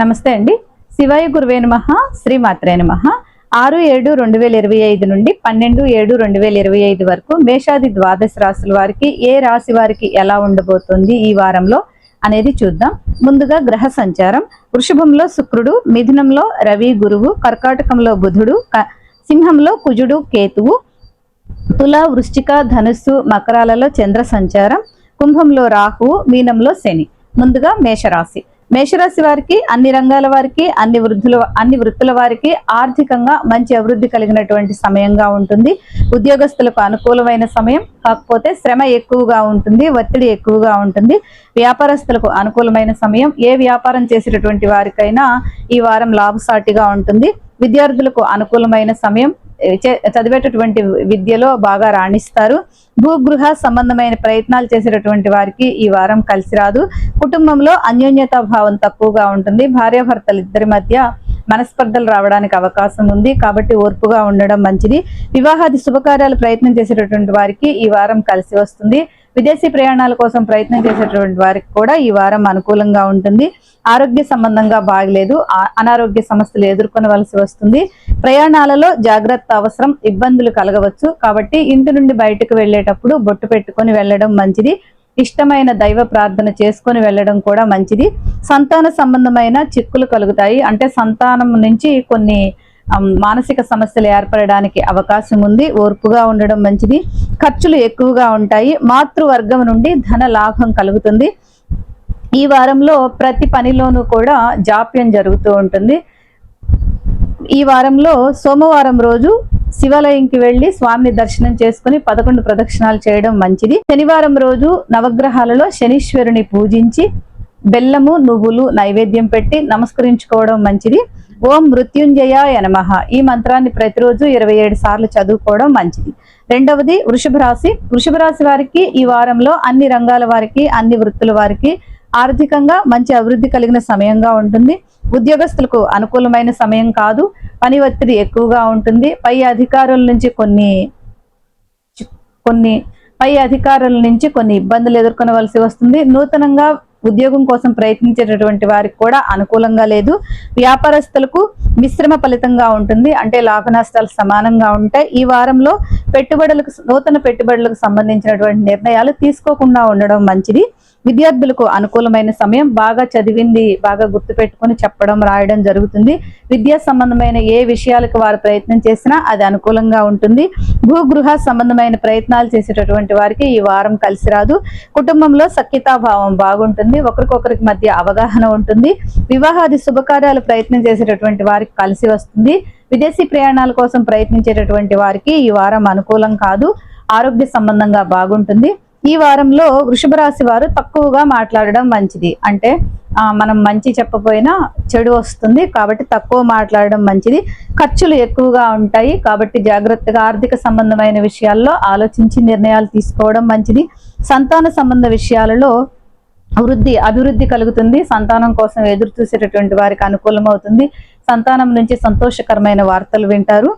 నమస్తే అండి. శివాయ గురువే నమ శ్రీమాత్రే నమ. ఆరు ఏడు రెండు వేల ఇరవై ఐదు నుండి పన్నెండు ఏడు రెండు వేల ఇరవై ఐదు వరకు మేషాది ద్వాదశ రాశుల వారికి ఏ రాశి వారికి ఎలా ఉండబోతుంది ఈ వారంలో అనేది చూద్దాం. ముందుగా గ్రహ సంచారం. వృషభంలో శుక్రుడు మిథునంలో రవి గురువు కర్కాటకంలో బుధుడు సింహంలో కుజుడు కేతువు తుల వృశ్చిక ధనుస్సు మకరాలలో చంద్ర సంచారం. కుంభంలో రాహువు మీనంలో శని. ముందుగా మేషరాశి. మేషరాశి వారికి అన్ని రంగాల వారికి అన్ని వృద్ధుల అన్ని వృత్తుల వారికి ఆర్థికంగా మంచి అభివృద్ధి కలిగినటువంటి సమయంగా ఉంటుంది. ఉద్యోగస్తులకు అనుకూలమైన సమయం కాకపోతే శ్రమ ఎక్కువగా ఉంటుంది ఒత్తిడి ఎక్కువగా ఉంటుంది. వ్యాపారస్తులకు అనుకూలమైన సమయం ఏ వ్యాపారం చేసేటటువంటి వారికైనా ఈ వారం లాభసాటిగా ఉంటుంది. విద్యార్థులకు అనుకూలమైన సమయం చదివేటటువంటి విద్యలో బాగా రాణిస్తారు. భూగృహ సంబంధమైన ప్రయత్నాలు చేసేటటువంటి వారికి ఈ వారం కలిసి రాదు. కుటుంబంలో అన్యోన్యతా భావం తక్కువగా ఉంటుంది. భార్యాభర్తలు ఇద్దరి మధ్య మనస్పర్ధలు రావడానికి అవకాశం ఉంది. కాబట్టి ఓర్పుగా ఉండడం మంచిది. వివాహాది శుభకార్యాలు ప్రయత్నం చేసేటటువంటి వారికి ఈ వారం కలిసి వస్తుంది. విదేశీ ప్రయాణాల కోసం ప్రయత్నం చేసేటటువంటి వారికి కూడా ఈ వారం అనుకూలంగా ఉంటుంది. ఆరోగ్య సంబంధంగా బాగలేదు. అనారోగ్య సమస్యలు ఎదుర్కొనవలసి వస్తుంది. ప్రయాణాలలో జాగ్రత్త అవసరం. ఇబ్బందులు కలగవచ్చు. కాబట్టి ఇంటి నుండి బయటకు వెళ్ళేటప్పుడు బొట్టు పెట్టుకొని వెళ్ళడం మంచిది. ఇష్టమైన దైవ ప్రార్థన చేసుకొని వెళ్ళడం కూడా మంచిది. సంతాన సంబంధమైన చిక్కులు కలుగుతాయి. అంటే సంతానం నుంచి కొన్ని మానసిక సమస్యలు ఏర్పడడానికి అవకాశం ఉంది. ఓర్పుగా ఉండడం మంచిది. ఖర్చులు ఎక్కువగా ఉంటాయి. మాతృవర్గం నుండి ధన లాభం కలుగుతుంది. ఈ వారంలో ప్రతి పనిలోనూ కూడా జాప్యం జరుగుతూ ఉంటుంది. ఈ వారంలో సోమవారం రోజు శివాలయంకి వెళ్ళి స్వామిని దర్శనం చేసుకుని పదకొండు ప్రదక్షిణాలు చేయడం మంచిది. శనివారం రోజు నవగ్రహాలలో శనీశ్వరుని పూజించి బెల్లము నువ్వులు నైవేద్యం పెట్టి నమస్కరించుకోవడం మంచిది. ఓం మృత్యుంజయాయ నమః. ఈ మంత్రాన్ని ప్రతిరోజు ఇరవై ఏడు సార్లు చదువుకోవడం మంచిది. రెండవది వృషభ రాశి. వృషభ రాశి వారికి ఈ వారంలో అన్ని రంగాల వారికి అన్ని వృత్తుల వారికి ఆర్థికంగా మంచి అభివృద్ధి కలిగిన సమయంగా ఉంటుంది. ఉద్యోగస్తులకు అనుకూలమైన సమయం కాదు. పని ఒత్తిడి ఎక్కువగా ఉంటుంది. పై అధికారుల నుంచి కొన్ని కొన్ని పై అధికారుల నుంచి కొన్ని ఇబ్బందులు ఎదుర్కొనవలసి వస్తుంది. నూతనంగా ఉద్యోగం కోసం ప్రయత్నించేటటువంటి వారికి కూడా అనుకూలంగా లేదు. వ్యాపారస్తులకు మిశ్రమ ఫలితంగా ఉంటుంది. అంటే లాభ నష్టాలు సమానంగా ఉంటాయి. ఈ వారంలో పెట్టుబడులకు నూతన పెట్టుబడులకు సంబంధించినటువంటి నిర్ణయాలు తీసుకోకుండా ఉండడం మంచిది. విద్యార్థులకు అనుకూలమైన సమయం బాగా చదివింది బాగా గుర్తుపెట్టుకొని చెప్పడం రాయడం జరుగుతుంది. విద్యా సంబంధమైన ఏ విషయాలకు వారు ప్రయత్నం చేసినా అది అనుకూలంగా ఉంటుంది. భూగృహ సంబంధమైన ప్రయత్నాలు చేసేటటువంటి వారికి ఈ వారం కలిసి రాదు. కుటుంబంలో సఖ్యతాభావం బాగుంటుంది. ఒకరికొకరికి మధ్య అవగాహన ఉంటుంది. వివాహాది శుభకార్యాలు ప్రయత్నం చేసేటటువంటి వారికి కలిసి వస్తుంది. విదేశీ ప్రయాణాల కోసం ప్రయత్నించేటటువంటి వారికి ఈ వారం అనుకూలం కాదు. ఆరోగ్య సంబంధంగా బాగుంటుంది. ఈ వారంలో వృషభ రాశి వారు తక్కువగా మాట్లాడడం మంచిది. అంటే మనం మంచి చెప్పపోయినా చెడు వస్తుంది కాబట్టి తక్కువ మాట్లాడడం మంచిది. ఖర్చులు ఎక్కువగా ఉంటాయి కాబట్టి జాగ్రత్తగా ఆర్థిక సంబంధమైన విషయాల్లో ఆలోచించి నిర్ణయాలు తీసుకోవడం మంచిది. సంతాన సంబంధ విషయాలలో వృద్ధి అభివృద్ధి కలుగుతుంది. సంతానం కోసం ఎదురు చూసేటటువంటి వారికి అనుకూలమవుతుంది. సంతానం నుంచి సంతోషకరమైన వార్తలు వింటారు.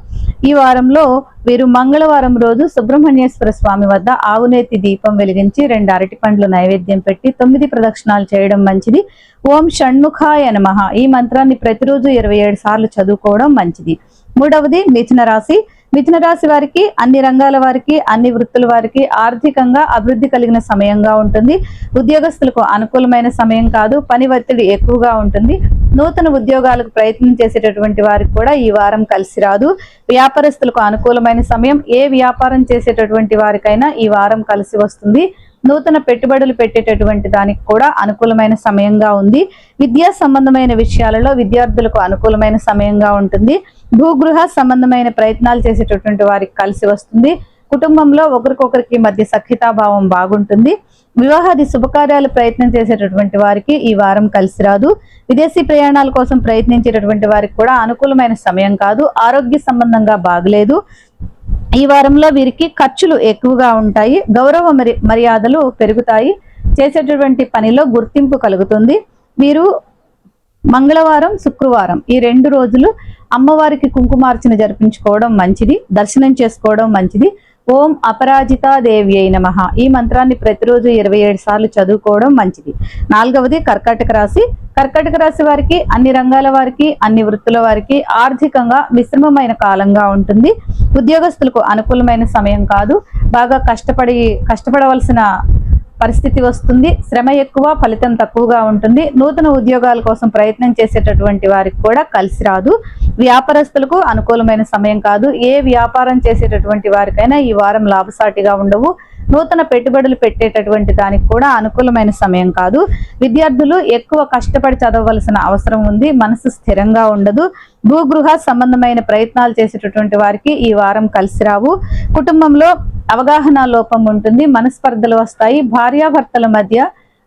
ఈ వారంలో వీరు మంగళవారం రోజు సుబ్రహ్మణ్యేశ్వర స్వామి వద్ద ఆవునేతి దీపం వెలిగించి రెండు అరటి పండ్లు నైవేద్యం పెట్టి తొమ్మిది ప్రదక్షిణాలు చేయడం మంచిది. ఓం షణ్ముఖాయ నమః. ఈ మంత్రాన్ని ప్రతిరోజు ఇరవై ఏడు సార్లు చదువుకోవడం మంచిది. మూడవది మిథున రాశి. మిథున రాశి వారికి అన్ని రంగాల వారికి అన్ని వృత్తుల వారికి ఆర్థికంగా అభివృద్ధి కలిగిన సమయంగా ఉంటుంది. ఉద్యోగస్తులకు అనుకూలమైన సమయం కాదు పని ఒత్తిడి ఎక్కువగా ఉంటుంది. నూతన ఉద్యోగాలకు ప్రయత్నం చేసేటటువంటి వారికి కూడా ఈ వారం కలిసి రాదు. వ్యాపారస్తులకు అనుకూలమైన సమయం ఏ వ్యాపారం చేసేటటువంటి వారికైనా ఈ వారం కలిసి వస్తుంది. నూతన పెట్టుబడులు పెట్టేటటువంటి దానికి కూడా అనుకూలమైన సమయంగా ఉంది. విద్యా సంబంధమైన విషయాలలో విద్యార్థులకు అనుకూలమైన సమయంగా ఉంటుంది. భూగృహ సంబంధమైన ప్రయత్నాలు చేసేటటువంటి వారికి కలిసి వస్తుంది. కుటుంబంలో ఒకరికొకరికి మధ్య సఖ్యతాభావం బాగుంటుంది. వివాహాది శుభకార్యాలు ప్రయత్నం చేసేటటువంటి వారికి ఈ వారం కలిసి రాదు. విదేశీ ప్రయాణాల కోసం ప్రయత్నించేటటువంటి వారికి కూడా అనుకూలమైన సమయం కాదు. ఆరోగ్య సంబంధంగా బాగలేదు. ఈ వారంలో వీరికి ఖర్చులు ఎక్కువగా ఉంటాయి. గౌరవ మర్యాదలు పెరుగుతాయి. చేసేటటువంటి పనిలో గుర్తింపు కలుగుతుంది. మీరు మంగళవారం శుక్రవారం ఈ రెండు రోజులు అమ్మవారికి కుంకుమార్చన జరిపించుకోవడం మంచిది. దర్శనం చేసుకోవడం మంచిది. ఓం అపరాజితా నమ. ఈ మంత్రాన్ని ప్రతిరోజు ఇరవై ఏడు సార్లు చదువుకోవడం మంచిది. నాలుగవది కర్కాటక రాశి. కర్కాటక రాశి వారికి అన్ని రంగాల వారికి అన్ని వృత్తుల వారికి ఆర్థికంగా మిశ్రమమైన కాలంగా ఉంటుంది. ఉద్యోగస్తులకు అనుకూలమైన సమయం కాదు. బాగా కష్టపడి కష్టపడవలసిన పరిస్థితి వస్తుంది. శ్రమ ఎక్కువ ఫలితం తక్కువగా ఉంటుంది. నూతన ఉద్యోగాల కోసం ప్రయత్నం చేసేటటువంటి వారికి కూడా కలిసి రాదు. వ్యాపారస్తులకు అనుకూలమైన సమయం కాదు. ఏ వ్యాపారం చేసేటటువంటి వారికైనా ఈ వారం లాభసాటిగా ఉండవు. నూతన పెట్టుబడులు పెట్టేటటువంటి దానికి కూడా అనుకూలమైన సమయం కాదు. విద్యార్థులు ఎక్కువ కష్టపడి చదవవలసిన అవసరం ఉంది. మనసు స్థిరంగా ఉండదు. భూగృహ సంబంధమైన ప్రయత్నాలు చేసేటటువంటి వారికి ఈ వారం కలిసి రావు. కుటుంబంలో అవగాహన లోపం ఉంటుంది. మనస్పర్ధలు వస్తాయి. భార్యాభర్తల మధ్య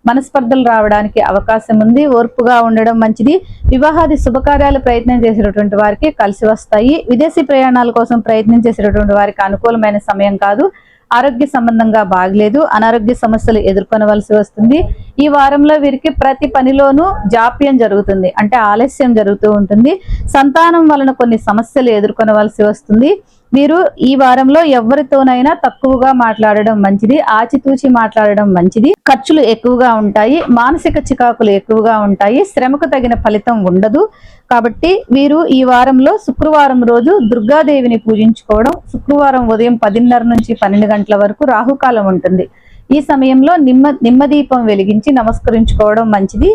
మనస్పర్ధలు రావడానికి అవకాశం ఉంది. ఓర్పుగా ఉండడం మంచిది. వివాహాది శుభకార్యాలు ప్రయత్నం చేసేటటువంటి వారికి కలిసి వస్తాయి. విదేశీ ప్రయాణాల కోసం ప్రయత్నం చేసేటటువంటి వారికి అనుకూలమైన సమయం కాదు. ఆరోగ్య సంబంధంగా బాగలేదు అనారోగ్య సమస్యలు ఎదుర్కొనవలసి వస్తుంది. ఈ వారంలో వీరికి ప్రతి పనిలోనూ జాప్యం జరుగుతుంది అంటే ఆలస్యం జరుగుతూ ఉంటుంది. సంతానం వలన కొన్ని సమస్యలు ఎదుర్కొనవలసి వస్తుంది. మీరు ఈ వారంలో ఎవరితోనైనా తక్కువగా మాట్లాడడం మంచిది ఆచితూచి మాట్లాడడం మంచిది. ఖర్చులు ఎక్కువగా ఉంటాయి మానసిక చికాకులు ఎక్కువగా ఉంటాయి శ్రమకు తగిన ఫలితం ఉండదు. కాబట్టి మీరు ఈ వారంలో శుక్రవారం రోజు దుర్గాదేవిని పూజించుకోవడం శుక్రవారం ఉదయం పదిన్నర నుంచి పన్నెండు గంటల వరకు రాహుకాలం ఉంటుంది. ఈ సమయంలో నిమ్మ నిమ్మదీపం వెలిగించి నమస్కరించుకోవడం మంచిది.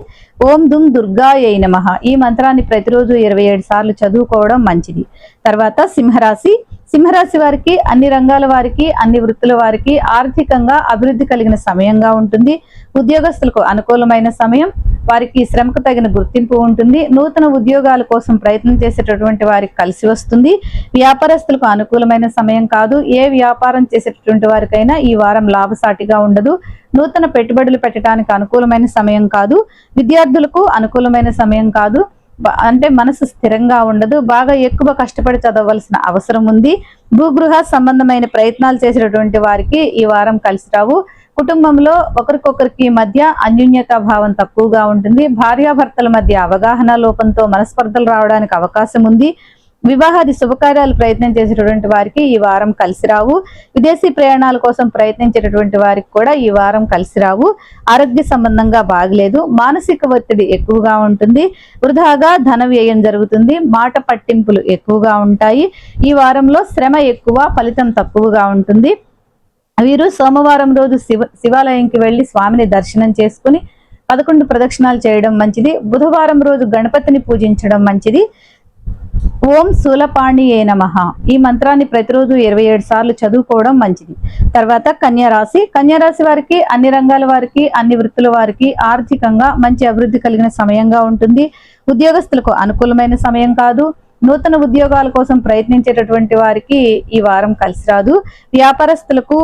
ఓం దుమ్ దుర్గాయై నమ. ఈ మంత్రాన్ని ప్రతిరోజు ఇరవై ఏడు సార్లు చదువుకోవడం మంచిది. తర్వాత సింహరాశి సింహరాశి వారికి అన్ని రంగాల వారికి అన్ని వృత్తుల వారికి ఆర్థికంగా అభివృద్ధి కలిగిన సమయంగా ఉంటుంది. ఉద్యోగస్తులకు అనుకూలమైన సమయం వారికి శ్రమకు తగిన గుర్తింపు ఉంటుంది. నూతన ఉద్యోగాల కోసం ప్రయత్నం చేసేటటువంటి వారికి కలిసి వస్తుంది. వ్యాపారస్తులకు అనుకూలమైన సమయం కాదు. ఏ వ్యాపారం చేసేటటువంటి వారికైనా ఈ వారం లాభసాటిగా ఉండదు. నూతన పెట్టుబడులు పెట్టడానికి అనుకూలమైన సమయం కాదు. విద్యార్థులకు అనుకూలమైన సమయం కాదు. అంటే మనసు స్థిరంగా ఉండదు. బాగా ఎక్కువ కష్టపడి చదవలసిన అవసరం ఉంది. భూగృహ సంబంధమైన ప్రయత్నాలు చేసినటువంటి వారికి ఈ వారం కలిసి రావు. కుటుంబంలో ఒకరికొకరికి మధ్య అన్యోన్యతా భావం తక్కువగా ఉంటుంది. భార్యాభర్తల మధ్య అవగాహన లోపంతో మనస్పర్ధలు రావడానికి అవకాశం ఉంది. వివాహాది శుభకార్యాలు ప్రయత్నం చేసేటటువంటి వారికి ఈ వారం కలిసి రావు. విదేశీ ప్రయాణాల కోసం ప్రయత్నించేటటువంటి వారికి కూడా ఈ వారం కలిసి రావు. ఆరోగ్య సంబంధంగా బాగలేదు. మానసిక ఒత్తిడి ఎక్కువగా ఉంటుంది. వృధాగా ధన వ్యయం జరుగుతుంది. మాట పట్టింపులు ఎక్కువగా ఉంటాయి. ఈ వారంలో శ్రమ ఎక్కువ ఫలితం తక్కువగా ఉంటుంది. వీరు సోమవారం రోజు శివ శివాలయంకి వెళ్ళి స్వామిని దర్శనం చేసుకుని పదకొండు ప్రదక్షిణాలు చేయడం మంచిది. బుధవారం రోజు గణపతిని పూజించడం మంచిది. ఓం శూలపాణియే నమ. ఈ మంత్రాన్ని ప్రతిరోజు ఇరవై ఏడు సార్లు చదువుకోవడం మంచిది. తర్వాత కన్యారాశి కన్యారాశి వారికి అన్ని రంగాల వారికి అన్ని వృత్తుల వారికి ఆర్థికంగా మంచి అభివృద్ధి కలిగిన సమయంగా ఉంటుంది. ఉద్యోగస్తులకు అనుకూలమైన సమయం కాదు. నూతన ఉద్యోగాల కోసం ప్రయత్నించేటటువంటి వారికి ఈ వారం కలిసి రాదు. వ్యాపారస్తులకు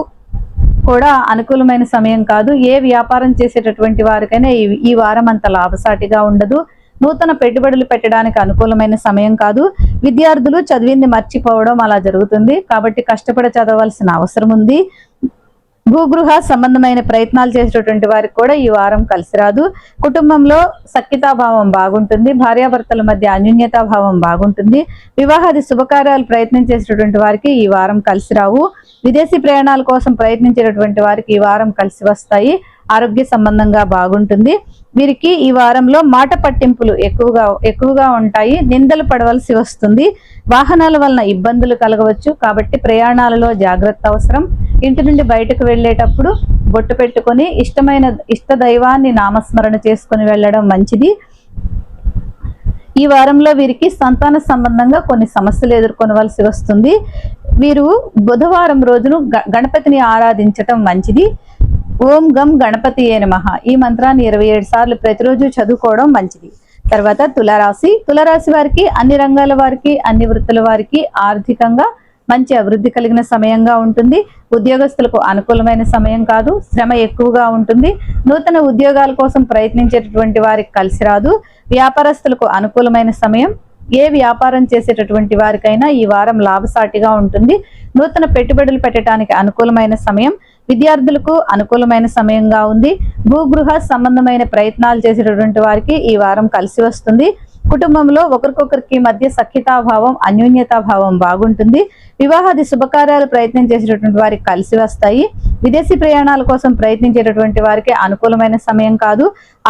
కూడా అనుకూలమైన సమయం కాదు. ఏ వ్యాపారం చేసేటటువంటి వారికైనా ఈ వారం అంత లాభసాటిగా ఉండదు. నూతన పెట్టుబడులు పెట్టడానికి అనుకూలమైన సమయం కాదు. విద్యార్థులు చదివింది మర్చిపోవడం అలా జరుగుతుంది. కాబట్టి కష్టపడి చదవలసిన అవసరం ఉంది. భూగృహ సంబంధమైన ప్రయత్నాలు చేసేటటువంటి వారికి కూడా ఈ వారం కలిసి రాదు. కుటుంబంలో సఖ్యతాభావం బాగుంటుంది. భార్యాభర్తల మధ్య అన్యోన్యతాభావం బాగుంటుంది. వివాహాది శుభకార్యాలు ప్రయత్నం చేసేటటువంటి వారికి ఈ వారం కలిసి రావు. విదేశీ ప్రయాణాల కోసం ప్రయత్నించేటటువంటి వారికి ఈ వారం కలిసి వస్తాయి. ఆరోగ్య సంబంధంగా బాగుంటుంది. వీరికి ఈ వారంలో మాట పట్టింపులు ఎక్కువగా ఎక్కువగా ఉంటాయి. నిందలు పడవలసి వస్తుంది. వాహనాల వలన ఇబ్బందులు కలగవచ్చు. కాబట్టి ప్రయాణాలలో జాగ్రత్త అవసరం. ఇంటి నుండి బయటకు వెళ్ళేటప్పుడు బొట్టు పెట్టుకొని ఇష్టమైన ఇష్ట దైవాన్ని నామస్మరణ చేసుకొని వెళ్ళడం మంచిది. ఈ వారంలో వీరికి సంతాన సంబంధంగా కొన్ని సమస్యలు ఎదుర్కొనవలసి వస్తుంది. వీరు బుధవారం రోజును గ- గణపతిని ఆరాధించటం మంచిది. ఓం గం గణపతి ఏ నమః. ఈ మంత్రాన్ని ఇరవై ఏడు సార్లు ప్రతిరోజు చదువుకోవడం మంచిది. తర్వాత తులారాశి. తులారాశి వారికి అన్ని రంగాల వారికి అన్ని వృత్తుల వారికి ఆర్థికంగా మంచి అభివృద్ధి కలిగిన సమయంగా ఉంటుంది. ఉద్యోగస్తులకు అనుకూలమైన సమయం కాదు. శ్రమ ఎక్కువగా ఉంటుంది. నూతన ఉద్యోగాల కోసం ప్రయత్నించేటటువంటి వారికి కలిసి రాదు. వ్యాపారస్తులకు అనుకూలమైన సమయం. ఏ వ్యాపారం చేసేటటువంటి వారికైనా ఈ వారం లాభసాటిగా ఉంటుంది. నూతన పెట్టుబడులు పెట్టడానికి అనుకూలమైన సమయం. విద్యార్థులకు అనుకూలమైన సమయంగా ఉంది. భూగృహ సంబంధమైన ప్రయత్నాలు చేసేటటువంటి వారికి ఈ వారం కలిసి వస్తుంది. కుటుంబంలో ఒకరికొకరికి మధ్య సఖ్యతాభావం అన్యోన్యతాభావం బాగుంటుంది. వివాహాది శుభకార్యాలు ప్రయత్నం చేసేటటువంటి వారికి కలిసి వస్తాయి. విదేశీ ప్రయాణాల కోసం ప్రయత్నించేటటువంటి వారికి అనుకూలమైన సమయం కాదు.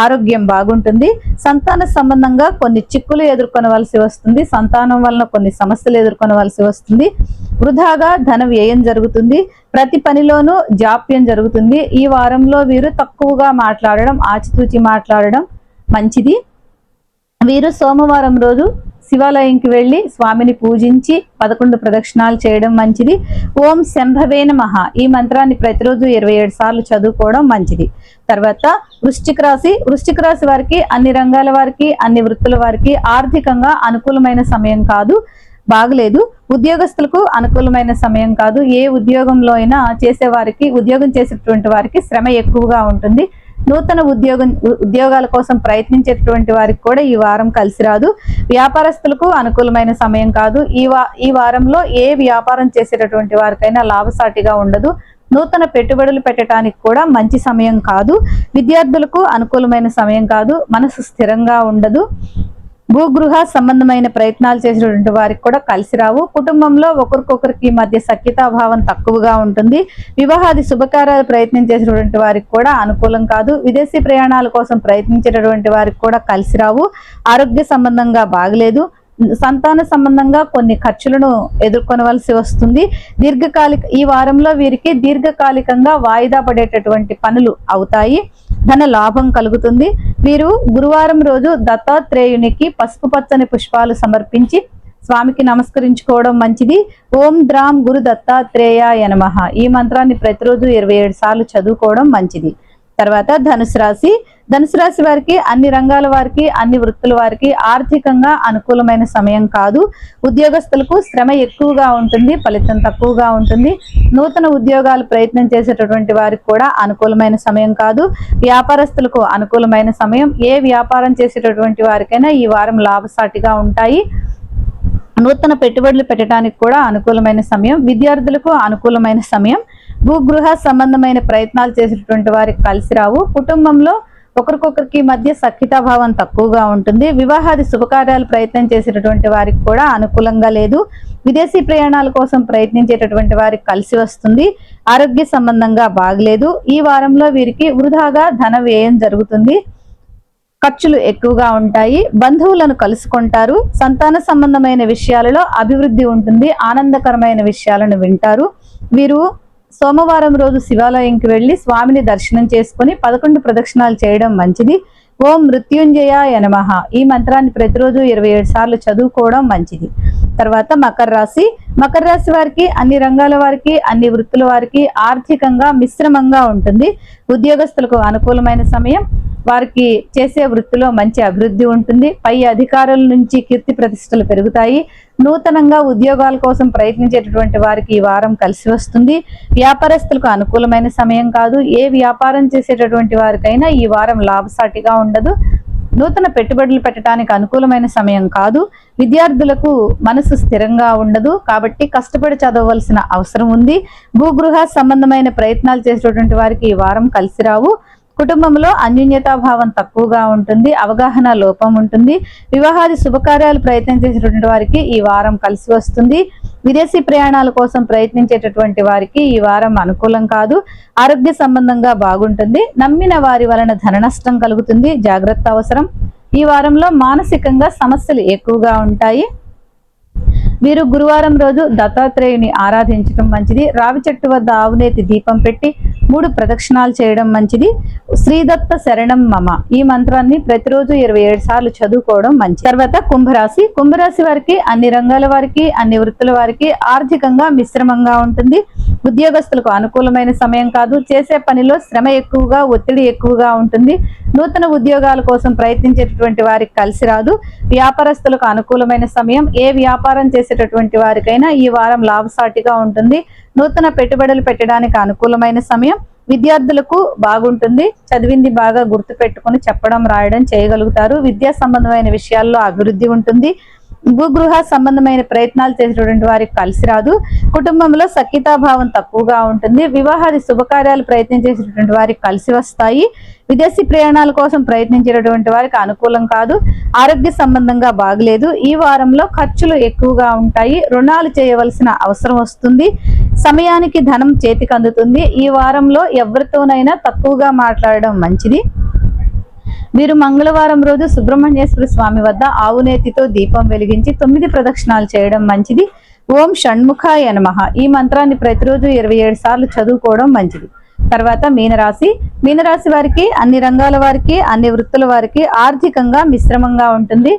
ఆరోగ్యం బాగుంటుంది. సంతాన సంబంధంగా కొన్ని చిక్కులు ఎదుర్కొనవలసి వస్తుంది. సంతానం వలన కొన్ని సమస్యలు ఎదుర్కొనవలసి వస్తుంది. వృధాగా ధన వ్యయం జరుగుతుంది. ప్రతి పనిలోనూ జాప్యం జరుగుతుంది. ఈ వారంలో వీరు తక్కువగా మాట్లాడడం ఆచితూచి మాట్లాడడం మంచిది. వీరు సోమవారం రోజు శివాలయంకి వెళ్ళి స్వామిని పూజించి పదకొండు ప్రదక్షిణాలు చేయడం మంచిది. ఓం శంభవే నమః. ఈ మంత్రాన్ని ప్రతిరోజు ఇరవై ఏడు సార్లు చదువుకోవడం మంచిది. తర్వాత వృశ్చిక రాశి. వృశ్చిక రాశి వారికి అన్ని రంగాల వారికి అన్ని వృత్తుల వారికి ఆర్థికంగా అనుకూలమైన సమయం కాదు బాగలేదు. ఉద్యోగస్తులకు అనుకూలమైన సమయం కాదు. ఏ ఉద్యోగంలో అయినా చేసేవారికి ఉద్యోగం చేసేటువంటి వారికి శ్రమ ఎక్కువగా ఉంటుంది. నూతన ఉద్యోగం ఉద్యోగాల కోసం ప్రయత్నించేటువంటి వారికి కూడా ఈ వారం కలిసి రాదు. వ్యాపారస్తులకు అనుకూలమైన సమయం కాదు. ఈ వా ఈ వారంలో ఏ వ్యాపారం చేసేటటువంటి వారికైనా లాభసాటిగా ఉండదు. నూతన పెట్టుబడులు పెట్టడానికి కూడా మంచి సమయం కాదు. విద్యార్థులకు అనుకూలమైన సమయం కాదు. మనసు స్థిరంగా ఉండదు. భూగృహ సంబంధమైన ప్రయత్నాలు చేసినటువంటి వారికి కూడా కలిసి రావు. కుటుంబంలో ఒకరికొకరికి మధ్య సఖ్యతాభావం తక్కువగా ఉంటుంది. వివాహాది శుభకార్యాలు ప్రయత్నం చేసినటువంటి వారికి కూడా అనుకూలం కాదు. విదేశీ ప్రయాణాల కోసం ప్రయత్నించేటటువంటి వారికి కూడా కలిసి రావు. ఆరోగ్య సంబంధంగా బాగలేదు. సంతాన సంబంధంగా కొన్ని ఖర్చులను ఎదుర్కొనవలసి వస్తుంది. దీర్ఘకాలిక ఈ వారంలో వీరికి దీర్ఘకాలికంగా వాయిదా పడేటటువంటి పనులు అవుతాయి. ధన లాభం కలుగుతుంది. వీరు గురువారం రోజు దత్తాత్రేయునికి పసుపు పచ్చని పుష్పాలు సమర్పించి స్వామికి నమస్కరించుకోవడం మంచిది. ఓం ద్రాం గురు దత్తాత్రేయ యనమహ ఈ మంత్రాన్ని ప్రతిరోజు ఇరవై ఏడు సార్లు చదువుకోవడం మంచిది. తర్వాత ధనుసు రాశి. ధనుసు రాశి వారికి అన్ని రంగాల వారికి అన్ని వృత్తుల వారికి ఆర్థికంగా అనుకూలమైన సమయం కాదు. ఉద్యోగస్తులకు శ్రమ ఎక్కువగా ఉంటుంది ఫలితం తక్కువగా ఉంటుంది. నూతన ఉద్యోగాలు ప్రయత్నం చేసేటటువంటి వారికి కూడా అనుకూలమైన సమయం కాదు. వ్యాపారస్తులకు అనుకూలమైన సమయం. ఏ వ్యాపారం చేసేటటువంటి వారికైనా ఈ వారం లాభసాటిగా ఉంటాయి. నూతన పెట్టుబడులు పెట్టడానికి కూడా అనుకూలమైన సమయం. విద్యార్థులకు అనుకూలమైన సమయం. భూగృహ సంబంధమైన ప్రయత్నాలు చేసినటువంటి వారికి కలిసి రావు. కుటుంబంలో ఒకరికొకరికి మధ్య సఖ్యతాభావం తక్కువగా ఉంటుంది. వివాహాది శుభకార్యాలు ప్రయత్నం చేసేటటువంటి వారికి కూడా అనుకూలంగా లేదు. విదేశీ ప్రయాణాల కోసం ప్రయత్నించేటటువంటి వారికి కలిసి వస్తుంది. ఆరోగ్య సంబంధంగా బాగలేదు. ఈ వారంలో వీరికి వృధాగా ధన వ్యయం జరుగుతుంది. ఖర్చులు ఎక్కువగా ఉంటాయి. బంధువులను కలుసుకుంటారు. సంతాన సంబంధమైన విషయాలలో అభివృద్ధి ఉంటుంది. ఆనందకరమైన విషయాలను వింటారు. వీరు సోమవారం రోజు శివాలయంకి వెళ్ళి స్వామిని దర్శనం చేసుకుని పదకొండు ప్రదక్షిణాలు చేయడం మంచిది. ఓం మృత్యుంజయ నమః. ఈ మంత్రాన్ని ప్రతిరోజు ఇరవై ఏడు సార్లు చదువుకోవడం మంచిది. తర్వాత మకర రాశి. మకర రాశి వారికి అన్ని రంగాల వారికి అన్ని వృత్తుల వారికి ఆర్థికంగా మిశ్రమంగా ఉంటుంది. ఉద్యోగస్తులకు అనుకూలమైన సమయం. వారికి చేసే వృత్తిలో మంచి అభివృద్ధి ఉంటుంది. పై అధికారుల నుంచి కీర్తి ప్రతిష్టలు పెరుగుతాయి. నూతనంగా ఉద్యోగాల కోసం ప్రయత్నించేటటువంటి వారికి ఈ వారం కలిసి వస్తుంది. వ్యాపారస్తులకు అనుకూలమైన సమయం కాదు. ఏ వ్యాపారం చేసేటటువంటి వారికైనా ఈ వారం లాభసాటిగా ఉండదు. నూతన పెట్టుబడులు పెట్టడానికి అనుకూలమైన సమయం కాదు. విద్యార్థులకు మనసు స్థిరంగా ఉండదు. కాబట్టి కష్టపడి చదవవలసిన అవసరం ఉంది. భూగృహ సంబంధమైన ప్రయత్నాలు చేసేటటువంటి వారికి ఈ వారం కలిసి రావు. కుటుంబంలో అన్యోన్యతాభావం తక్కువగా ఉంటుంది అవగాహన లోపం ఉంటుంది. వివాహాది శుభకార్యాలు ప్రయత్నం చేసేటటువంటి వారికి ఈ వారం కలిసి వస్తుంది. విదేశీ ప్రయాణాల కోసం ప్రయత్నించేటటువంటి వారికి ఈ వారం అనుకూలం కాదు. ఆరోగ్య సంబంధంగా బాగుంటుంది. నమ్మిన వారి వలన ధన నష్టం కలుగుతుంది. జాగ్రత్త అవసరం. ఈ వారంలో మానసికంగా సమస్యలు ఎక్కువగా ఉంటాయి. వీరు గురువారం రోజు దత్తాత్రేయుని ఆరాధించడం మంచిది. రావి చెట్టు వద్ద ఆవునేతి దీపం పెట్టి మూడు ప్రదక్షిణాలు చేయడం మంచిది. శ్రీదత్త శరణం మమ. ఈ మంత్రాన్ని ప్రతిరోజు ఇరవై ఏడు సార్లు చదువుకోవడం మంచిది. తర్వాత కుంభరాశి. కుంభరాశి వారికి అన్ని రంగాల వారికి అన్ని వృత్తుల వారికి ఆర్థికంగా మిశ్రమంగా ఉంటుంది. ఉద్యోగస్తులకు అనుకూలమైన సమయం కాదు. చేసే పనిలో శ్రమ ఎక్కువగా ఒత్తిడి ఎక్కువగా ఉంటుంది. నూతన ఉద్యోగాల కోసం ప్రయత్నించేటటువంటి వారికి కలిసి రాదు. వ్యాపారస్తులకు అనుకూలమైన సమయం ఏ వ్యాపారం చేసేటటువంటి వారికైనా ఈ వారం లాభసాటిగా ఉంటుంది. నూతన పెట్టుబడులు పెట్టడానికి అనుకూలమైన సమయం విద్యార్థులకు బాగుంటుంది. చదివింది బాగా గుర్తు పెట్టుకుని చెప్పడం రాయడం చేయగలుగుతారు. విద్యా సంబంధమైన విషయాల్లో అభివృద్ధి ఉంటుంది. భూగృహ సంబంధమైన ప్రయత్నాలు చేసినటువంటి వారికి కలిసి రాదు. కుటుంబంలో సఖ్యతాభావం తక్కువగా ఉంటుంది. వివాహాది శుభకార్యాలు ప్రయత్నం చేసినటువంటి వారికి కలిసి వస్తాయి. విదేశీ ప్రయాణాల కోసం ప్రయత్నించేటటువంటి వారికి అనుకూలం కాదు. ఆరోగ్య సంబంధంగా బాగలేదు. ఈ వారంలో ఖర్చులు ఎక్కువగా ఉంటాయి. రుణాలు చేయవలసిన అవసరం వస్తుంది. సమయానికి ధనం చేతికి అందుతుంది. ఈ వారంలో ఎవరితోనైనా తక్కువగా మాట్లాడడం మంచిది. వీరు మంగళవారం రోజు సుబ్రహ్మణ్యేశ్వర స్వామి వద్ద ఆవునేతితో దీపం వెలిగించి తొమ్మిది ప్రదక్షిణాలు చేయడం మంచిది. ఓం షణ్ముఖాయ నమః. ఈ మంత్రాన్ని ప్రతిరోజు ఇరవై ఏడు సార్లు చదువుకోవడం మంచిది. తర్వాత మీనరాశి. మీనరాశి వారికి అన్ని రంగాల వారికి అన్ని వృత్తుల వారికి ఆర్థికంగా మిశ్రమంగా ఉంటుంది.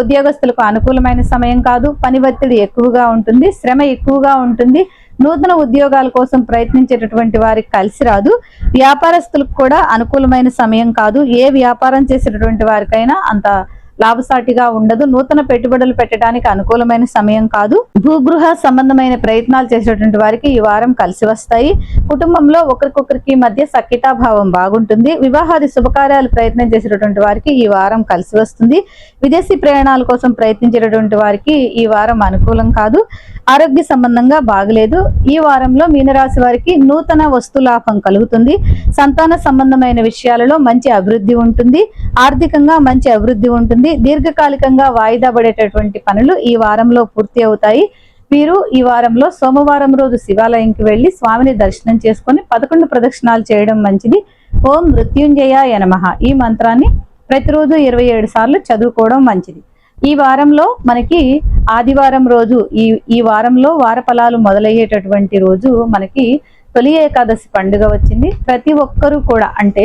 ఉద్యోగస్తులకు అనుకూలమైన సమయం కాదు. పని ఒత్తిడి ఎక్కువగా ఉంటుంది. శ్రమ ఎక్కువగా ఉంటుంది. నూతన ఉద్యోగాల కోసం ప్రయత్నించేటటువంటి వారికి కలిసి రాదు. వ్యాపారస్తులకు కూడా అనుకూలమైన సమయం కాదు. ఏ వ్యాపారం చేసేటటువంటి వారికైనా అంత లాభసాటిగా ఉండదు. నూతన పెట్టుబడులు పెట్టడానికి అనుకూలమైన సమయం కాదు. భూగృహ సంబంధమైన ప్రయత్నాలు చేసేటువంటి వారికి ఈ వారం కలిసి వస్తాయి. కుటుంబంలో ఒకరికొకరికి మధ్య సఖ్యతాభావం బాగుంటుంది. వివాహాది శుభకార్యాలు ప్రయత్నం చేసేటటువంటి వారికి ఈ వారం కలిసి వస్తుంది. విదేశీ ప్రయాణాల కోసం ప్రయత్నించేటటువంటి వారికి ఈ వారం అనుకూలం కాదు. ఆరోగ్య సంబంధంగా బాగలేదు. ఈ వారంలో మీనరాశి వారికి నూతన వస్తు లాభం కలుగుతుంది. సంతాన సంబంధమైన విషయాలలో మంచి అభివృద్ధి ఉంటుంది. ఆర్థికంగా మంచి అభివృద్ధి ఉంటుంది. దీర్ఘకాలికంగా వాయిదా పడేటటువంటి పనులు ఈ వారంలో పూర్తి అవుతాయి. మీరు ఈ వారంలో సోమవారం రోజు శివాలయంకి వెళ్ళి స్వామిని దర్శనం చేసుకొని పదకొండు ప్రదక్షిణాలు చేయడం మంచిది. ఓం మృత్యుంజయ నమః ఈ మంత్రాన్ని ప్రతిరోజు ఇరవై ఏడు సార్లు చదువుకోవడం మంచిది. ఈ వారంలో మనకి ఆదివారం రోజు ఈ ఈ వారంలో వార ఫలాలు మొదలయ్యేటటువంటి రోజు మనకి తొలి ఏకాదశి పండుగ వచ్చింది. ప్రతి ఒక్కరూ కూడా అంటే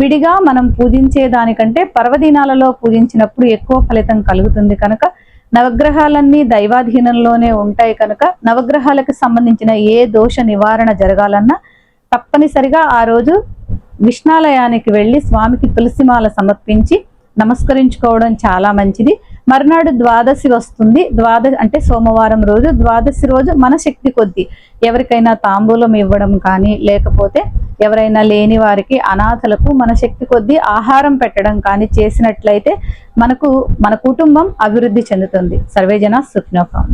విడిగా మనం పూజించే దానికంటే పర్వదినాలలో పూజించినప్పుడు ఎక్కువ ఫలితం కలుగుతుంది కనుక నవగ్రహాలన్నీ దైవాధీనంలోనే ఉంటాయి కనుక నవగ్రహాలకు సంబంధించిన ఏ దోష నివారణ జరగాలన్నా తప్పనిసరిగా ఆ రోజు విష్ణాలయానికి వెళ్ళి స్వామికి తులసిమాల సమర్పించి నమస్కరించుకోవడం చాలా మంచిది. మర్నాడు ద్వాదశి వస్తుంది. ద్వాదశి అంటే సోమవారం రోజు. ద్వాదశి రోజు మన శక్తి కొద్దీ. ఎవరికైనా తాంబూలం ఇవ్వడం కానీ లేకపోతే ఎవరైనా లేని వారికి అనాథలకు మన శక్తి కొద్దీ ఆహారం పెట్టడం కానీ చేసినట్లయితే మనకు మన కుటుంబం అభివృద్ధి చెందుతుంది. సర్వేజన సుఖ్నోకాం